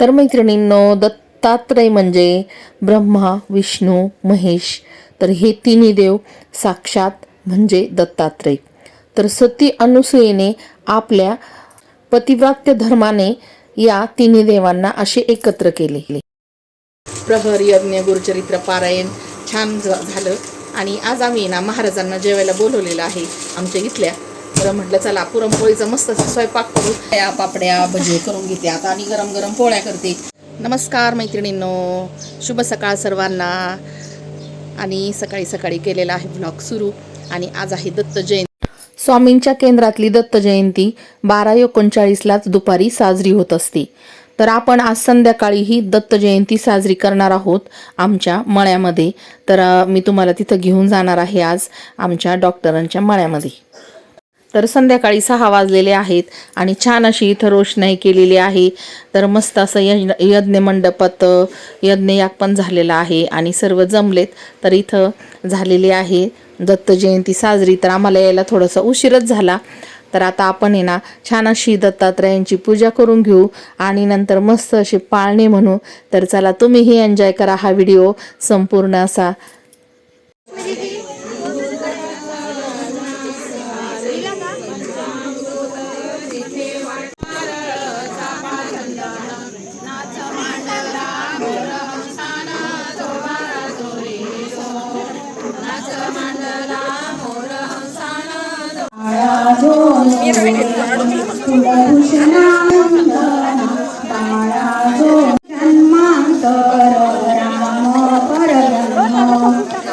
तर मैत्रिणींनो दत्तात्रय म्हणजे ब्रह्मा विष्णू महेश. तर हे तिन्ही देव साक्षात म्हणजे दत्तात्रय. तर सती अनुसूयेने आपल्या पतिव्रात्य धर्माने या तिन्ही देवांना असे एकत्र केले. प्रहर यज्ञ गुरुचरित्र पारायण छान झालं. आणि आज आम्ही ना महाराजांना जेवायला बोलवलेलं आहे. आमच्या इथल्या तर म्हटलं चला पुरणपोळीचा मस्त स्वयंपाक करू. या पापड्या भजे करून घेते आता आणि गरम गरम पोळ्या करते. नमस्कार मैत्रिणींनो शुभ सकाळ सर्वांना. आणि सकाळी सकाळी केलेला आहे ब्लॉग सुरू. आणि आज आहे दत्त जयंती. स्वामींच्या केंद्रातली दत्त जयंती बारा एकोणचाळीसलाच दुपारी साजरी होत असते. तर आपण आज संध्याकाळी ही दत्त जयंती साजरी करणार आहोत आमच्या मळ्यामध्ये. तर मी तुम्हाला तिथं घेऊन जाणार आहे आज आमच्या डॉक्टरांच्या मळ्यामध्ये. तर संध्याकाळी सहा वाजलेले आहेत आणि छान अशी इथं रोषणाई केलेली आहे. तर मस्त असं यज्ञ यज्ञ मंडपात यज्ञयाग पण झालेला आहे आणि सर्व जमलेत तर इथं झालेली आहे. दत्त जयंती साजरी तर आम्हाला यायला थोडंसं उशीरच झाला. तर आता आपण आहे ना छान अशी दत्तात्रयांची पूजा करून घेऊ आणि नंतर मस्त असे पाळणे म्हणू. तर चला तुम्हीही एन्जॉय करा हा व्हिडिओ संपूर्ण असा.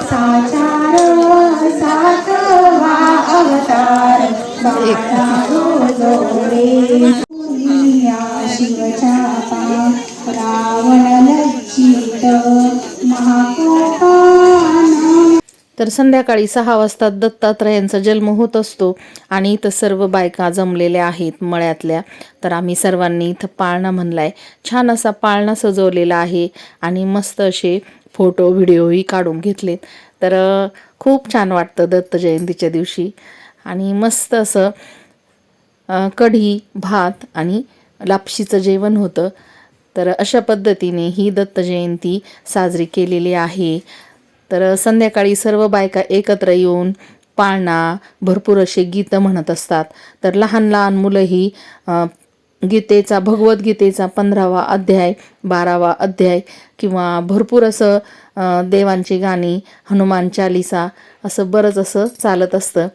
साचार सातवा अवतार बाळारो जोडे पुनिया तर संध्याकाळी सहा वाजता दत्तात्रयांचा जन्म होत असतो आणि इथं सर्व बायका जमलेल्या आहेत मळ्यातल्या. तर आम्ही सर्वांनी इथं पाळणा म्हणलाय. छान असा पाळणा सजवलेला आहे आणि मस्त असे फोटो व्हिडिओही काढून घेतलेत. तर खूप छान वाटतं दत्त जयंतीच्या दिवशी. आणि मस्त असं कढी भात आणि लापशीचं जेवण होतं. तर अशा पद्धतीने ही दत्त जयंती साजरी केलेली आहे. तर संध्याकाळी सर्व बायका एकत्र येऊन पाळणा भरपूर असे गीतं म्हणत असतात. तर लहान लहान मुलंही गीतेचा भगवद्गीतेचा पंधरावा अध्याय बारावा अध्याय किंवा भरपूर असं देवांची गाणी हनुमान चालिसा असं बरंच असं चालत असतं.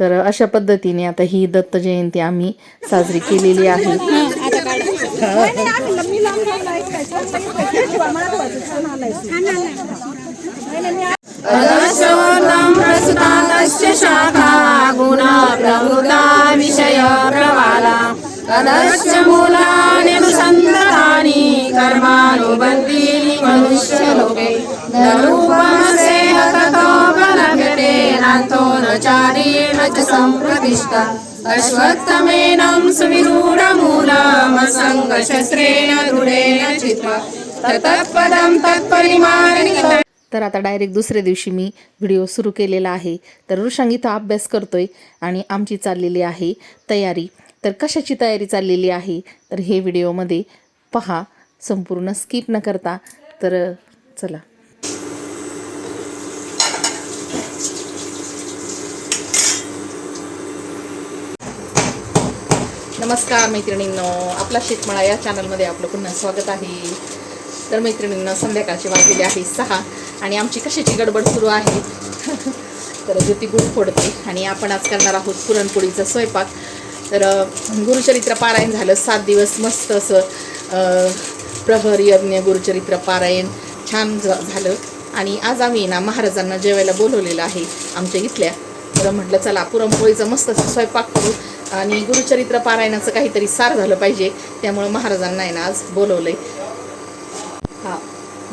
तर अशा पद्धतीने आता ही दत्त जयंती आम्ही साजरी केलेली आहे. प्रसुतानस्य शाखा गुणा प्रवृता विषय प्रवाला। तदश्च मूलानि अनुसन्धानि कर्मानुबन्धीनि मनुष्यलोके। न ततोपलभ्यते नान्तो न चारेण च सम्प्रतिष्ठा। अश्वत्थमेनं सुविरूढमूलमसङ्गशस्त्रेण दृढेन चित्वा। ततःपदं तत्परिमाणितं तर आता डायरेक्ट दुसऱ्या दिवशी मी व्हिडिओ सुरू केलेला आहे. तर ऋषांग अभ्यास अभ्यास आहे आणि आमची चाललेली आहे तयारी. तर कशाची तयारी चाललेली आहे? तर हे व्हिडिओमध्ये पहा. संपूर्ण स्किप न करता. तर चला. नमस्कार मैत्रिणींनो. आपला शेतमळा या चॅनलमध्ये आपलं पुन्हा स्वागत आहे. तर मैत्रिणींना संध्याकाळची वाजलेली आहे सहा. आणि आमची कशाची गडबड सुरू आहे? तर ज्योती गुळ फोडते आणि आपण आज करणार आहोत पुरणपोळीचा स्वयंपाक. तर गुरुचरित्र पारायण झालं. सात दिवस मस्त असं प्रहर यज्ञ गुरुचरित्र पारायण छान झालं. आणि आज आम्ही ना महाराजांना जेवायला बोलवलेलं आहे आमच्या इथल्या. तर म्हटलं चला पुरणपोळीचा मस्त असं स्वयंपाक करू. आणि गुरुचरित्र पारायणाचं काहीतरी सार झालं पाहिजे. त्यामुळं महाराजांना आहे ना आज बोलवलं आहे हा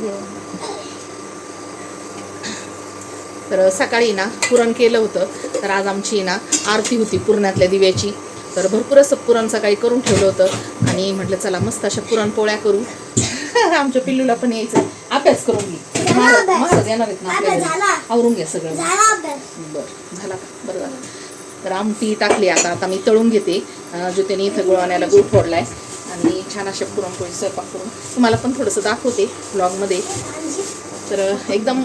तर सकाळी ना पुरण केलं होतं तर आज आमची ना आरती होती पुरणातल्या दिव्याची. तर भरपूर असं पुरण सकाळी करून ठेवलं होतं. आणि म्हटलं चला मस्त अशा पुरणपोळ्या करू. आमच्या पिल्लूला पण यायचं. अभ्यास करून घे. महाराज येणार आहेत ना आपल्या घरी. आवरून घ्या सगळं. बरं झाला का? बरं झालं. तर आमटी टाकली आता. आता मी तळून घेते. ज्योतीने इथं गुळवाण्याला गुळ फोडलाय. छान अशा पुरणपोळी स्वयंपाक करून. तुम्हाला पण थोडंसं दाखवते ब्लॉगमध्ये तर एकदम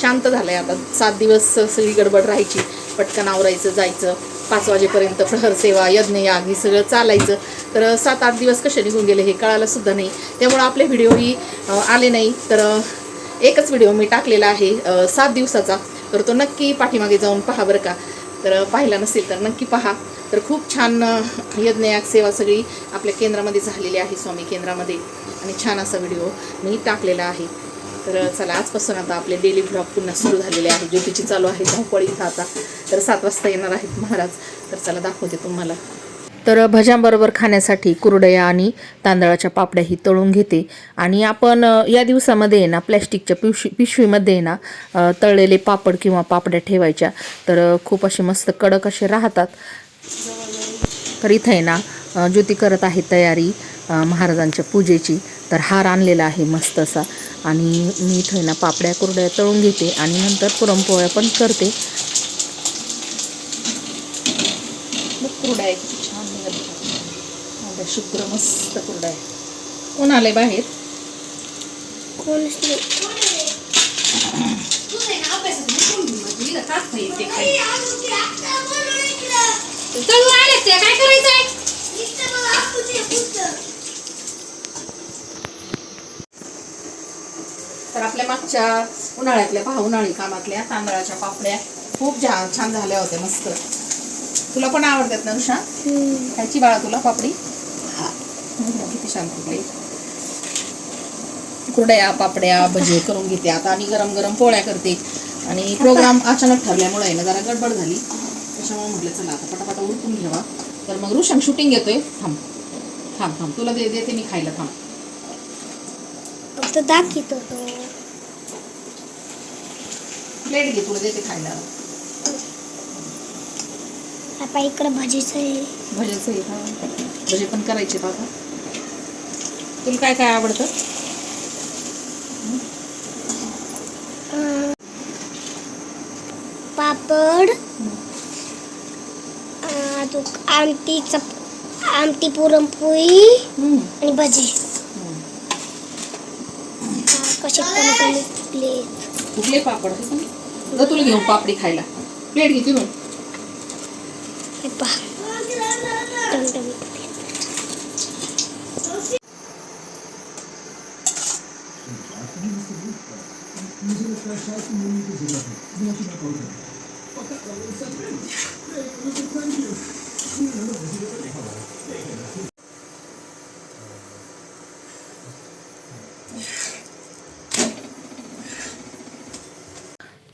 शांत झालं आहे आता. सात दिवस सगळी गडबड राहायची. पटकन आवरायचं जायचं. पाच वाजेपर्यंत प्रहरसेवा यज्ञ याग हे सगळं चालायचं. तर सात आठ दिवस कसे निघून गेले हे कळायलासुद्धा नाही. त्यामुळं आपले व्हिडिओही आले नाही. तर एकच व्हिडिओ मी टाकलेला आहे सात दिवसाचा. तर तो नक्की पाठीमागे जाऊन पहा बरं का. तर पाहिला नसेल तर नक्की पहा. तर खूप छान यज्ञयाग सेवा सगळी आपल्या केंद्रामध्ये झालेली आहे स्वामी केंद्रामध्ये. आणि छान असा व्हिडिओ मी टाकलेला आहे. तर चला आजपासून आता आपले डेली ब्लॉग पुन्हा सुरू झालेले आहे ज्योतीची चालू आहे धावपळ इथं आता. तर सात वाजता येणार आहेत महाराज. तर चला दाखवते तुम्हाला. तर भज्यांबरोबर खाण्यासाठी कुरडया आणि तांदळाच्या पापड्याही तळून घेते. आणि आपण या दिवसामध्ये आहे ना प्लॅस्टिकच्या पिशवी पिशवीमध्ये आहे ना तळलेले पापड किंवा पापड्या ठेवायच्या. तर खूप असे मस्त कडक असे राहतात. तर इथं आहे ना ज्योती करत आहे तयारी महाराजांच्या पूजेची. तर हार आणलेला आहे मस्त असा. आणि मी इथं आहे ना पापड्या कुरड्या तळून घेते आणि नंतर पुरणपोळ्या पण करते. आहे किती छान शुभ्र मस्त कुरड्या आहे कोण आलंय बाहेर? काय करायचंय तर आपल्या मागच्या उन्हाळ्यातल्या पहा उन्हाळी कामातल्या तांदळाच्या पापड्या खूप छान छान झाल्या होत्या मस्त. तुला पण आवडतात ना उषा? खायची बाळा तुला पापडी? हम्म, किती छान कुरडई कुरड्या पापड्या भजे करून घेते आता आणि गरम गरम पोळ्या करते. आणि प्रोग्राम अचानक ठरल्यामुळे ना जरा गडबड झाली. त्याच्यामुळे म्हटलं चला आता पटापटा उरकून घ्यावा तर मग रुशन शूटिंग घेतोय थांब. थांब थांब. तुला दे देते मी खायला. थांब. फक्त दाखवतो तो. प्लेट घे तुला देते खायला. आता इकडे भाजीचं आहे. भजेचं आहे का? भजे पण करायचे बाबा तुला काय काय आवडतं? आमटी चप आमटी पुरणपोळी आणि भजी. कसे कमी प्लेट कुठले पापड पण जा तुला घेऊन पापडी खायला. प्लेट घे तिथून. हे पहा. टमटमीत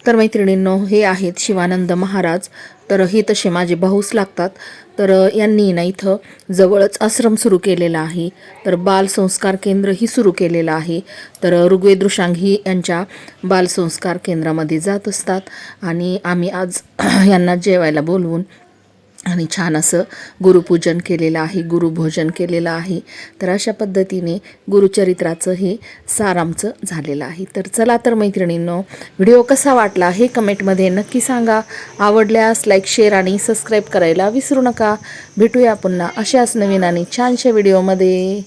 तर मैत्रिणींनो हे आहेत शिवानंद महाराज. तर हे तसे माझे भाऊस लागतात. तर यांनी ना इथं जवळच आश्रम सुरू केलेला आहे. तर बालसंस्कार केंद्रही सुरू केलेलं आहे. तर अ, ऋग्वेद यांच्या बालसंस्कार केंद्रामध्ये जात असतात. आणि आम्ही आज यांना जेवायला बोलवून आणि छान असं गुरुपूजन केलेलं आहे गुरुभोजन केलेलं आहे. तर अशा पद्धतीने गुरुचरित्राचं हे सारांचं झालेलं आहे. तर चला तर मैत्रिणींनो व्हिडिओ कसा वाटला हे कमेंटमध्ये नक्की सांगा. आवडल्यास लाईक शेअर आणि सबस्क्राईब करायला विसरू नका. भेटूया पुन्हा अशाच नवीन आणि छानशा व्हिडिओमध्ये.